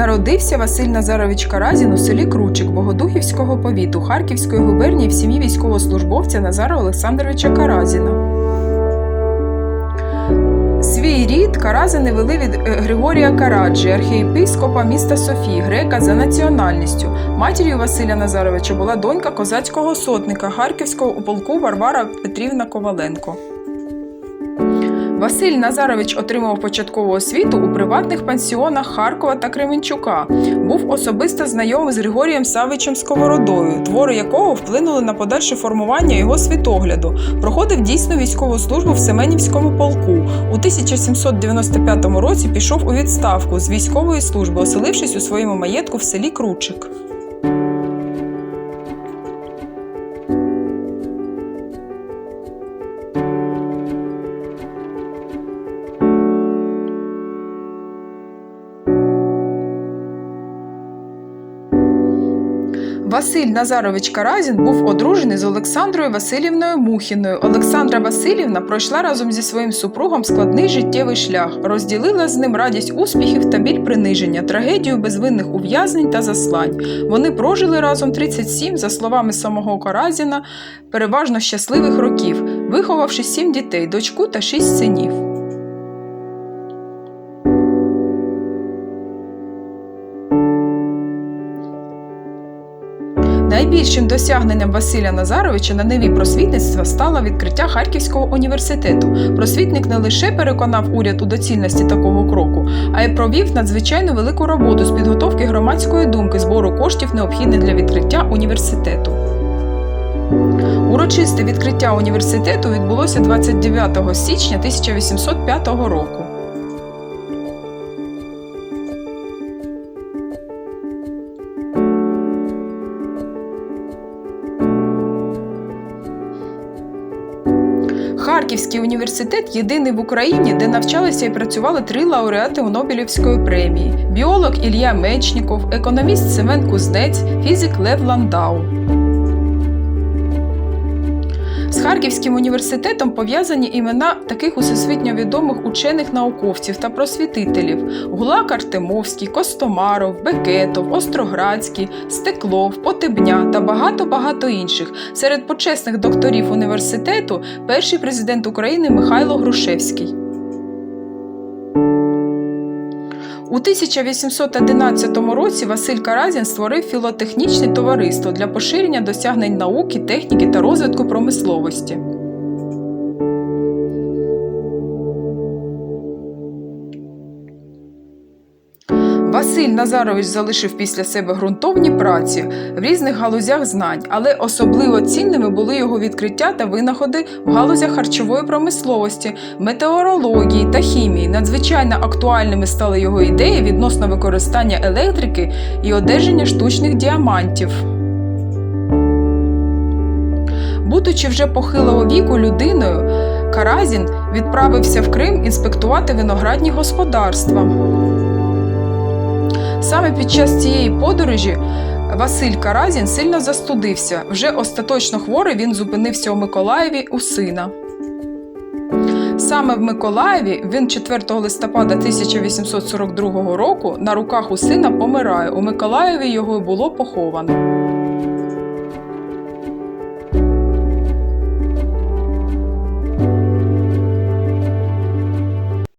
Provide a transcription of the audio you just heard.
Народився Василь Назарович Каразін у селі Кручик Богодухівського повіту Харківської губернії в сім'ї військовослужбовця Назара Олександровича Каразіна. Свій рід Каразини вели від е, Григорія Караджі, архієпископа міста Софії, грека за національністю. Матір'ю Василя Назаровича була донька козацького сотника Харківського у полку Варвара Петрівна Коваленко. Василь Назарович отримав початкову освіту у приватних пансіонах Харкова та Кременчука. Був особисто знайомий з Григорієм Савичем Сковородою, твори якого вплинули на подальше формування його світогляду. Проходив дійсну військову службу в Семенівському полку. У 1795 році пішов у відставку з військової служби, оселившись у своєму маєтку в селі Кручик. Василь Назарович Каразін був одружений з Олександрою Васильівною Мухіною. Олександра Васильівна пройшла разом зі своїм супругом складний життєвий шлях, розділила з ним радість успіхів та біль приниження, трагедію безвинних ув'язнень та заслань. Вони прожили разом 37, за словами самого Каразіна, переважно щасливих років, виховавши сім дітей, дочку та шість синів. Найбільшим досягненням Василя Назаровича на неві просвітництва стало відкриття Харківського університету. Просвітник не лише переконав уряд у доцільності такого кроку, а й провів надзвичайно велику роботу з підготовки громадської думки збору коштів, необхідних для відкриття університету. Урочисте відкриття університету відбулося 29 січня 1805 року. Харківський університет єдиний в Україні, де навчалися і працювали три лауреати Нобелівської премії: біолог Ілья Мечніков, економіст Семен Кузнець, фізик Лев Ландау. Харківським університетом пов'язані імена таких усесвітньо відомих учених науковців та просвітителів: Гулак Артемовський, Костомаров, Бекетов, Остроградський, Стеклов, Потебня та багато-багато інших. Серед почесних докторів університету перший президент України Михайло Грушевський. У 1811 році Василь Каразін створив філотехнічне товариство для поширення досягнень науки, техніки та розвитку промисловості. Василь Назарович залишив після себе ґрунтовні праці в різних галузях знань, але особливо цінними були його відкриття та винаходи в галузях харчової промисловості, метеорології та хімії. Надзвичайно актуальними стали його ідеї відносно використання електрики і одержання штучних діамантів. Будучи вже похилого віку людиною, Каразін відправився в Крим інспектувати виноградні господарства. Саме під час цієї подорожі Василь Каразін сильно застудився. Вже остаточно хворий він зупинився у Миколаєві у сина. Саме в Миколаєві він 4 листопада 1842 року на руках у сина помирає. У Миколаєві його було поховано.